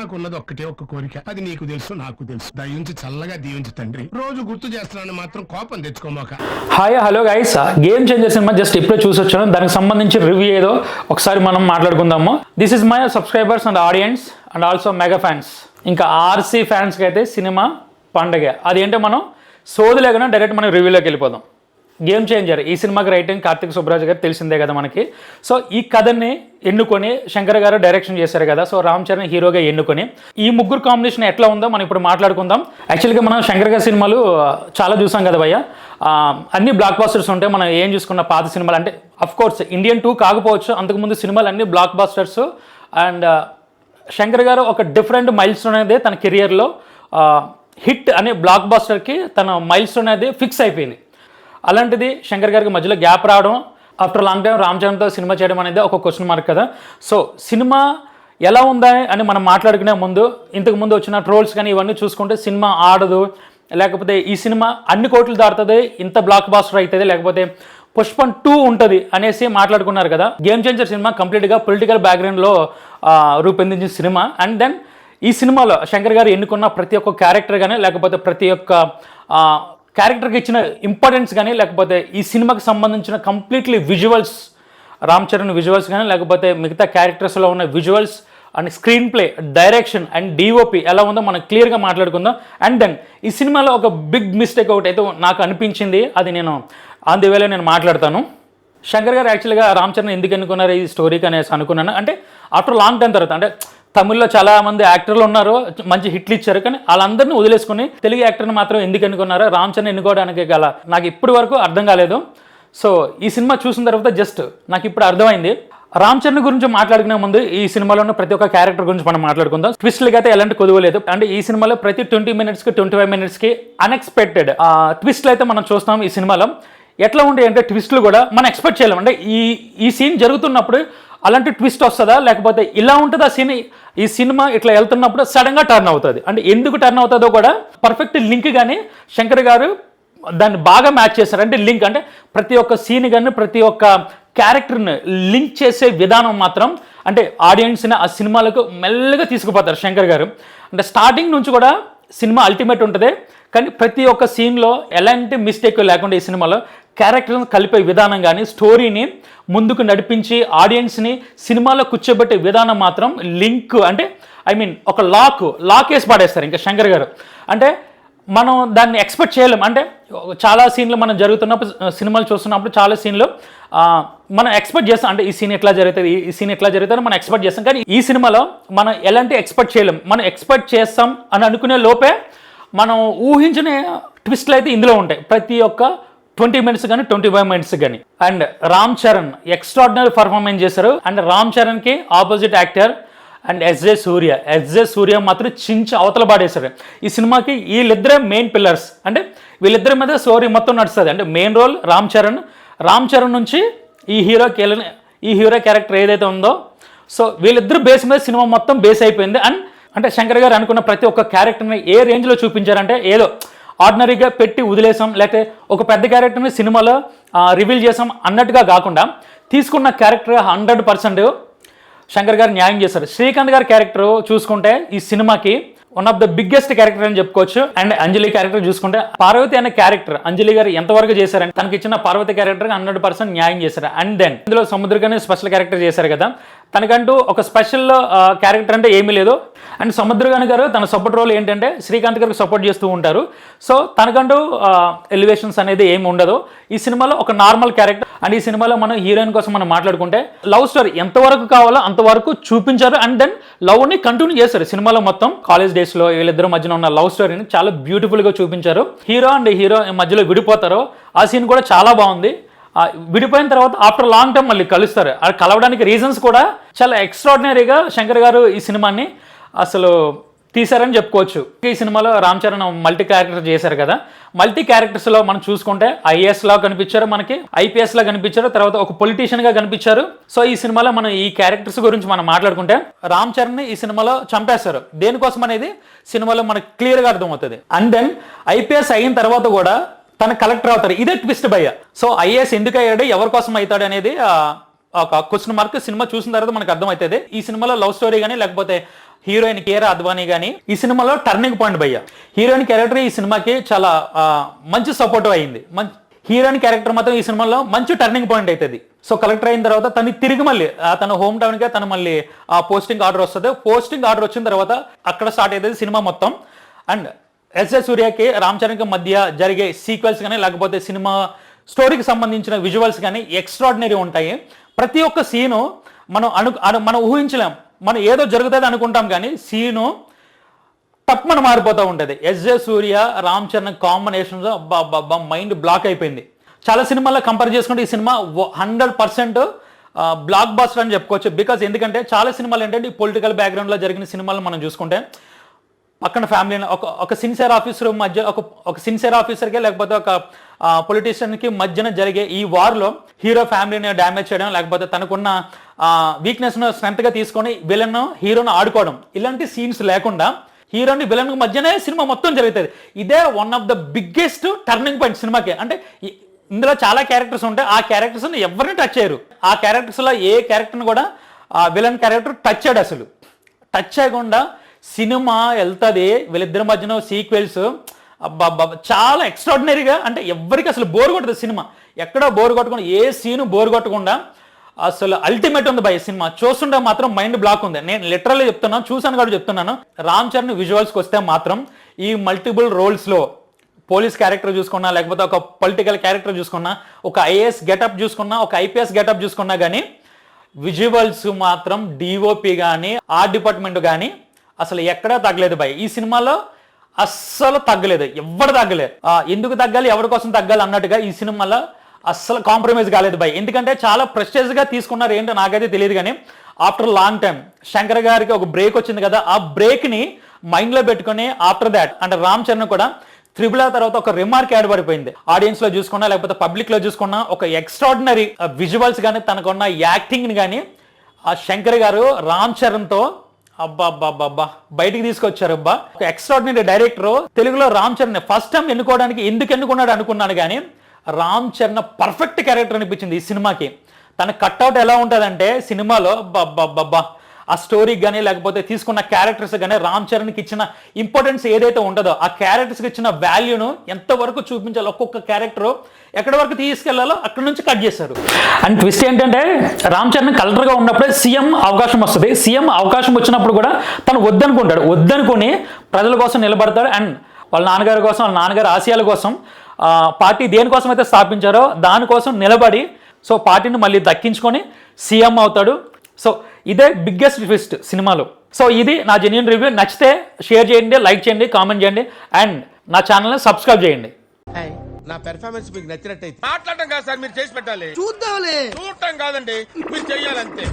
నాకున్నది ఒక్కటే ఒక్క కోరిక. అది నీకు తెలుసు నాకు తెలుసు. దయించి చల్లగా దీవించి తండ్రి. రోజు గుర్తు చేస్తున్నాను మాత్రం కోపం తెచ్చుకోమాక. Hi hello guys game changer cinema just ఇప్పుడే చూసి వచ్చాను. దానికి సంబంధించి రివ్యూ ఏదో ఒకసారి మనం మాట్లాడుకుందాము. This is my subscribers and audience and also mega fans ఇంకా ఆర్సీ ఫ్యాన్స్కి అయితే సినిమా పండగ. అదేంటో మనం సోది లేకుండా డైరెక్ట్ మనం రివ్యూలోకి వెళ్ళిపోదాం. గేమ్ చేంజర్ ఈ సినిమాకి రైటింగ్ కార్తిక్ సుబ్రాజ్ గారు తెలిసిందే కదా మనకి. సో ఈ కథని ఎన్నుకొని శంకర్ గారు డైరెక్షన్ చేశారు కదా. సో రామ్ చరణ్ హీరోగా ఎన్నుకొని. ఈ ముగ్గురు కాంబినేషన్ ఎట్లా ఉందో మనం ఇప్పుడు మాట్లాడుకుందాం. యాక్చువల్గా మనం శంకర్ గారి సినిమాలు చాలా చూసాం కదా భయ్య. అన్ని బ్లాక్ బాస్టర్స్ ఉంటాయి. మనం ఏం చూసుకున్న పాత సినిమాలు అంటే అఫ్ కోర్స్ ఇండియన్ టూ కాకపోవచ్చు. అంతకుముందు సినిమాలు అన్ని బ్లాక్ బాస్టర్స్ అండ్ శంకర్ గారు ఒక డిఫరెంట్ మైల్స్ అనేది తన కెరియర్లో హిట్ అనే బ్లాక్ బాస్టర్కి తన మైల్స్ అనేది ఫిక్స్ అయిపోయింది. అలాంటిది శంకర్ గారికి మధ్యలో గ్యాప్ రావడం ఆఫ్టర్ లాంగ్ టైం రామ్ చరణ్తో సినిమా చేయడం అనేది ఒక క్వశ్చన్ మార్క్ కదా. సో సినిమా ఎలా ఉందా అని మనం మాట్లాడుకునే ముందు ఇంతకు ముందు వచ్చిన ట్రోల్స్ కానీ ఇవన్నీ చూసుకుంటే సినిమా ఆడదు. లేకపోతే ఈ సినిమా అన్ని కోట్లు దాటుతుంది ఇంత బ్లాక్ బాస్టర్ అవుతుంది లేకపోతే పుష్పన్ టూ ఉంటుంది అనేసి మాట్లాడుకున్నారు కదా. గేమ్ చేంజర్ సినిమా కంప్లీట్గా పొలిటికల్ బ్యాక్గ్రౌండ్లో రూపొందించిన సినిమా. అండ్ దెన్ ఈ సినిమాలో శంకర్ గారు ఎన్నుకున్న ప్రతి ఒక్క క్యారెక్టర్ కానీ లేకపోతే ప్రతి ఒక్క క్యారెక్టర్కి ఇచ్చిన ఇంపార్టెన్స్ కానీ లేకపోతే ఈ సినిమాకి సంబంధించిన completely visuals Ram Charan visuals కానీ లేకపోతే మిగతా క్యారెక్టర్స్లో ఉన్న visuals and screenplay direction and DOP ఎలా ఉందో మనం క్లియర్గా మాట్లాడుకుందాం. అండ్ దెన్ ఈ సినిమాలో ఒక బిగ్ మిస్టేక్ ఒకటి అయితే నాకు అనిపించింది. అది నేను ఆన్ ది వేలో నేను మాట్లాడతాను. శంకర్ గారు యాక్చువల్గా రామ్ చరణ్ ఎందుకు అనుకున్నారు ఈ స్టోరీకి అనేసి అనుకున్నాను. అంటే ఆఫ్టర్ లాంగ్ టైం తర్వాత అంటే తమిళ్ళో చాలా మంది యాక్టర్లు ఉన్నారు మంచి హిట్లు ఇచ్చారు కానీ వాళ్ళందరినీ వదిలేసుకుని తెలుగు యాక్టర్ని మాత్రం ఎందుకు ఎన్నుకున్నారు రామ్ చరణ్ ఎన్నుకోవడానికి గల నాకు ఇప్పటి వరకు అర్థం కాలేదు. సో ఈ సినిమా చూసిన తర్వాత జస్ట్ నాకు ఇప్పుడు అర్థమైంది. రామ్ చరణ్ గురించి మాట్లాడుకునే ముందు ఈ సినిమాలో ఉన్న ప్రతి ఒక్క క్యారెక్టర్ గురించి మనం మాట్లాడుకుందాం. ట్విస్ట్లకి అయితే ఎలాంటి కొదువు లేదు. అంటే ఈ సినిమాలో ప్రతి ట్వంటీ మినిట్స్కి ట్వంటీ ఫైవ్ మినిట్స్కి అన్ఎక్స్పెక్టెడ్ ట్విస్ట్లు అయితే మనం చూస్తాం ఈ సినిమాలో. ఎట్లా ఉంటాయి అంటే ట్విస్ట్లు కూడా మనం ఎక్స్పెక్ట్ చేయలేం. అంటే ఈ ఈ సీన్ జరుగుతున్నప్పుడు అలాంటి ట్విస్ట్ వస్తుందా? లేకపోతే ఇలా ఉంటుందా సినీ ఈ సినిమా ఇట్లా వెళ్తున్నప్పుడు సడన్గా టర్న్ అవుతుంది? అంటే ఎందుకు టర్న్ అవుతుందో కూడా పర్ఫెక్ట్ లింక్ కానీ శంకర్ గారు దాన్ని బాగా మ్యాచ్ చేశారు. అంటే లింక్ అంటే ప్రతి ఒక్క సీన్ కానీ ప్రతి ఒక్క క్యారెక్టర్ని లింక్ చేసే విధానం మాత్రం అంటే ఆడియన్స్ని ఆ సినిమాలకు మెల్లగా తీసుకుపోతారు శంకర్ గారు. అంటే స్టార్టింగ్ నుంచి కూడా సినిమా అల్టిమేట్ ఉంటుంది. కానీ ప్రతి ఒక్క సీన్లో ఎలాంటి మిస్టేక్ లేకుండా ఈ సినిమాలో క్యారెక్టర్ని కలిపే విధానం కానీ స్టోరీని ముందుకు నడిపించి ఆడియన్స్ని సినిమాలో కూర్చోబెట్టే విధానం మాత్రం లింక్ అంటే ఐ మీన్ ఒక లాక్ లాక్ వేసి పాడేస్తారు ఇంకా శంకర్ గారు. అంటే మనం దాన్ని ఎక్స్పెక్ట్ చేయలేం. అంటే చాలా సీన్లు మనం జరుగుతున్నప్పుడు సినిమాలు చూస్తున్నప్పుడు చాలా సీన్లు మనం ఎక్స్పెక్ట్ చేస్తాం. అంటే ఈ సీన్ ఎట్లా జరుగుతుంది ఈ సీన్ ఎట్లా జరుగుతుంది మనం ఎక్స్పెక్ట్ చేస్తాం. కానీ ఈ సినిమాలో మనం ఎలాంటి ఎక్స్పెక్ట్ చేయలేం. మనం ఎక్స్పెక్ట్ చేస్తాం అని అనుకునే లోపే మనం ఊహించిన ట్విస్ట్లు అయితే ఇందులో ఉంటాయి. ప్రతి ఒక్క ట్వంటీ మినిట్స్ కానీ ట్వంటీ ఫైవ్ మినిట్స్ కానీ. And Ram Charan extraordinary performance చేశారు? And Ram చరణ్కి opposite actor and SJ Surya. SJ Surya మాత్రం చించి అవతల పాడేశారు ఈ సినిమాకి వీళ్ళిద్దరే మెయిన్ పిల్లర్స్ అంటే వీళ్ళిద్దరి మీద స్టోరీ మొత్తం నడుస్తుంది. అంటే మెయిన్ రోల్ రామ్ చరణ్. రామ్ చరణ్ నుంచి ఈ హీరోకి ఈ హీరో క్యారెక్టర్ ఏదైతే ఉందో సో వీళ్ళిద్దరు బేస్ మీద సినిమా మొత్తం బేస్ అయిపోయింది. అండ్ అంటే శంకర్ గారు అనుకున్న ప్రతి ఒక్క క్యారెక్టర్ని ఏ రేంజ్లో చూపించారంటే ఏదో ఆర్డినరీగా పెట్టి వదిలేసాం లేకపోతే ఒక పెద్ద క్యారెక్టర్ని సినిమాలో రివీల్ చేసాం అన్నట్టుగా కాకుండా తీసుకున్న క్యారెక్టర్ హండ్రెడ్ పర్సెంట్ శంకర్ గారు న్యాయం చేశారు. శ్రీకాంత్ గారి క్యారెక్టర్ చూసుకుంటే ఈ సినిమాకి one of the biggest character అని చెప్పుకోవచ్చు. అండ్ అంజలి క్యారెక్టర్ చూసుకుంటే పార్వతి అనే క్యారెక్టర్ అంజలి గారు ఎంతవరకు చేశారంటే తనకి ఇచ్చిన పార్వతి క్యారెక్టర్ హండ్రెడ్ పర్సెంట్ న్యాయం చేశారు. అండ్ దెన్ ఇందులో సముద్రగానే స్పెషల్ క్యారెక్టర్ చేశారు కదా. తనకంటూ ఒక స్పెషల్ క్యారెక్టర్ అంటే ఏమీ లేదు. అండ్ సముద్రగాని గారు తన సపోర్ట్ రోల్ ఏంటంటే శ్రీకాంత్ గారికి సపోర్ట్ చేస్తూ ఉంటారు. సో తనకంటూ ఎలివేషన్స్ అనేది ఏమి ఉండదు. ఈ సినిమాలో ఒక నార్మల్ క్యారెక్టర్ అండ్ ఈ సినిమాలో మనం హీరోయిన్ కోసం మనం మాట్లాడుకుంటే లవ్ స్టోరీ ఎంతవరకు కావాలో అంతవరకు చూపించారు. అండ్ దెన్ లవ్ని కంటిన్యూ చేశారు. సినిమాలో మొత్తం కాలేజ్ డేస్లో వీళ్ళిద్దరు మధ్యన ఉన్న లవ్ స్టోరీని చాలా బ్యూటిఫుల్గా చూపించారు. హీరో అండ్ హీరో మధ్యలో విడిపోతారు. ఆ సీన్ కూడా చాలా బాగుంది. విడిపోయిన తర్వాత ఆఫ్టర్ లాంగ్ టైం మళ్ళీ కలుస్తారు. అది కలవడానికి రీజన్స్ కూడా చాలా ఎక్స్ట్రాడినరీగా శంకర్ గారు ఈ సినిమాని అసలు తీశారని చెప్పుకోవచ్చు. ఈ సినిమాలో రామ్ చరణ్ మల్టీ క్యారెక్టర్ చేశారు కదా. మల్టీ క్యారెక్టర్స్లో మనం చూసుకుంటే ఐఏఎస్ లా కనిపించారు మనకి ఐపీఎస్లా కనిపించారు తర్వాత ఒక పొలిటీషియన్గా కనిపించారు. సో ఈ సినిమాలో మనం ఈ క్యారెక్టర్స్ గురించి మనం మాట్లాడుకుంటే రామ్ చరణ్ ఈ సినిమాలో చంపేస్తారు దేనికోసం అనేది సినిమాలో మనకి క్లియర్గా అర్థమవుతుంది. అండ్ దెన్ ఐపీఎస్ అయిన తర్వాత కూడా తన కలెక్టర్ అవుతారు ఇదే ట్విస్ట్ భయ్య. సో ఐఏఎస్ ఎందుకు అయ్యాడు ఎవరి కోసం అవుతాడు అనేది ఒక క్వశ్చన్ మార్క్ సినిమా చూసిన తర్వాత మనకు అర్థమవుతుంది. ఈ సినిమాలో లవ్ స్టోరీ కానీ లేకపోతే హీరోయిన్ కేరా అద్వానీ కానీ ఈ సినిమాలో టర్నింగ్ పాయింట్ భయ్య. హీరోయిన్ క్యారెక్టర్ ఈ సినిమాకి చాలా మంచి సపోర్ట్ అయింది మంచి హీరోయిన్ క్యారెక్టర్ మాత్రం ఈ సినిమాలో మంచి టర్నింగ్ పాయింట్ అవుతుంది సో కలెక్టర్ అయిన తర్వాత తను తిరిగి మళ్ళీ తన హోమ్ టౌన్ కే తను మళ్ళీ ఆ పోస్టింగ్ ఆర్డర్ వస్తుంది. పోస్టింగ్ ఆర్డర్ వచ్చిన తర్వాత అక్కడ స్టార్ట్ అవుతుంది సినిమా మొత్తం. అండ్ ఎస్ఎస్ సూర్యకి రామ్ చరణ్కి మధ్య జరిగే సీక్వెల్స్ కానీ లేకపోతే సినిమా స్టోరీకి సంబంధించిన విజువల్స్ కానీ ఎక్స్ట్రాడినరీ ఉంటాయి. ప్రతి ఒక్క సీను మనం అను మనం ఊహించలేం. మనం ఏదో జరుగుతుంది అనుకుంటాం కానీ సీను తప్పమని మారిపోతూ ఉంటుంది. ఎస్జే సూర్య రామ్ చరణ్ కాంబినేషన్స్ అబ్బా మైండ్ బ్లాక్ అయిపోయింది. చాలా సినిమాల్లో కంపేర్ చేసుకుంటే ఈ సినిమా హండ్రెడ్ పర్సెంట్ బ్లాక్ బాస్టర్ అని చెప్పుకోవచ్చు. బికాస్ ఎందుకంటే చాలా సినిమాలు ఏంటంటే ఈ పొలిటికల్ బ్యాక్గ్రౌండ్లో జరిగిన సినిమాలు మనం చూసుకుంటే పక్కన ఫ్యామిలీని ఒక ఒక సిన్సియర్ ఆఫీసర్ మధ్య ఒక ఒక సిన్సియర్ ఆఫీసర్కి లేకపోతే ఒక పొలిటీషియన్కి మధ్యన జరిగే ఈ వార్లో హీరో ఫ్యామిలీని డ్యామేజ్ చేయడం లేకపోతే తనకున్న వీక్నెస్ను స్ట్రెంత్గా తీసుకొని విలన్ హీరోను ఆడుకోవడం. ఇలాంటి సీన్స్ లేకుండా హీరోని విలన్ మధ్యనే సినిమా మొత్తం జరుగుతుంది. ఇదే one of the biggest turning point సినిమాకి. అంటే ఇందులో చాలా క్యారెక్టర్స్ ఉంటాయి. ఆ క్యారెక్టర్స్ని ఎవరిని టచ్ చేయరు. ఆ క్యారెక్టర్స్లో ఏ క్యారెక్టర్ని కూడా విలన్ క్యారెక్టర్ టచ్ చేయడు అసలు. టచ్ చేయకుండా సినిమా వెళ్తుంది వీళ్ళిద్దరి మధ్యన సీక్వెల్స్ అబ్బా చాలా ఎక్స్ట్రాడినరీగా అంటే ఎవరికి అసలు బోర్ కొట్టదు సినిమా. ఎక్కడో బోర్ కొట్టకుండా ఏ సీను బోర్ కొట్టకుండా అసలు అల్టిమేట్ ఉంది బై సినిమా. చూస్తుంటే మాత్రం మైండ్ బ్లాక్ ఉంది. నేను లిటరల్లీ చెప్తున్నాను చూసాను కూడా చెప్తున్నాను. రామ్ చరణ్ విజువల్స్కి వస్తే మాత్రం ఈ మల్టిపుల్ రోల్స్లో పోలీస్ క్యారెక్టర్ చూసుకున్నా లేకపోతే ఒక పొలిటికల్ క్యారెక్టర్ చూసుకున్నా ఒక ఐఏఎస్ గెటప్ చూసుకున్నా ఒక ఐపీఎస్ గెటప్ చూసుకున్నా కానీ విజువల్స్ మాత్రం డిఓపి కానీ ఆర్ట్ డిపార్ట్మెంట్ కానీ అసలు ఎక్కడా తగ్గలేదు భయ్. ఈ సినిమాలో అస్సలు తగ్గలేదు. ఎవరు తగ్గలేదు. ఎందుకు తగ్గాలి ఎవరి కోసం తగ్గాలి అన్నట్టుగా ఈ సినిమాలో అస్సలు కాంప్రమైజ్ కాలేదు భయ్. ఎందుకంటే చాలా ప్రెస్టేజ్ తీసుకున్నారు ఏంటో నాకైతే తెలియదు కానీ ఆఫ్టర్ లాంగ్ టైం శంకర్ గారికి ఒక బ్రేక్ వచ్చింది కదా ఆ బ్రేక్ని మైండ్లో పెట్టుకుని ఆఫ్టర్ దాట్ అంటే రామ్ చరణ్ కూడా త్రిబుల్ ఆ తర్వాత ఒక రిమార్క్ యాడ్ పడిపోయింది. ఆడియన్స్లో చూసుకున్నా లేకపోతే పబ్లిక్లో చూసుకున్నా ఒక ఎక్స్ట్రాడినరీ విజువల్స్ కానీ తనకున్న యాక్టింగ్ని కానీ ఆ శంకర్ గారు రామ్ చరణ్తో అబ్బా అబ్బా అబ్బా అబ్బా బయటికి తీసుకొచ్చారు అబ్బా. ఒక ఎక్స్ట్రాడినరీ డైరెక్టర్ తెలుగులో రామ్ చరణ్ ఫస్ట్ టైం ఎన్నుకోవడానికి ఎందుకు ఎన్నుకున్నాడు అనుకున్నాను కానీ రామ్ చరణ్ పర్ఫెక్ట్ క్యారెక్టర్ అనిపించింది ఈ సినిమాకి. తన కట్అవుట్ ఎలా ఉంటుందంటే సినిమాలో అబ్బా ఆ స్టోరీకి కానీ లేకపోతే తీసుకున్న క్యారెక్టర్స్ కానీ రామ్ చరణ్కి ఇచ్చిన ఇంపార్టెన్స్ ఏదైతే ఉంటుందో ఆ క్యారెక్టర్స్కి ఇచ్చిన వాల్యూను ఎంతవరకు చూపించాలో ఒక్కొక్క క్యారెక్టర్ ఎక్కడి వరకు తీసుకెళ్ళాలో అక్కడ నుంచి కట్ చేశారు. అండ్ ట్విస్ట్ ఏంటంటే రామ్ చరణ్ కలెక్టర్గా ఉన్నప్పుడే సీఎం అవకాశం వస్తుంది. సీఎం అవకాశం వచ్చినప్పుడు కూడా తను వద్దనుకుంటాడు. వద్దనుకుని ప్రజల కోసం నిలబడతాడు. అండ్ వాళ్ళ నాన్నగారి కోసం వాళ్ళ నాన్నగారి ఆశయాల కోసం పార్టీ దేనికోసం అయితే స్థాపించారో దానికోసం నిలబడి సో పార్టీని మళ్ళీ దక్కించుకొని సీఎం అవుతాడు. సో ఇదే బిగ్గెస్ట్ ట్విస్ట్ సినిమాలో. సో ఇది నా జెన్యున్ రివ్యూ నచ్చితే షేర్ చేయండి లైక్ చేయండి కామెంట్ చేయండి అండ్ నా ఛానల్ని సబ్స్క్రైబ్ చేయండి. నా పెర్ఫార్మెన్స్ మీకు నచ్చినట్టయితే. మాట్లాడటం కాదు సార్ మీరు చేసి పెట్టాలి. చూద్దాంలే. చూడటం కాదండి మీరు చెయ్యాలంతే.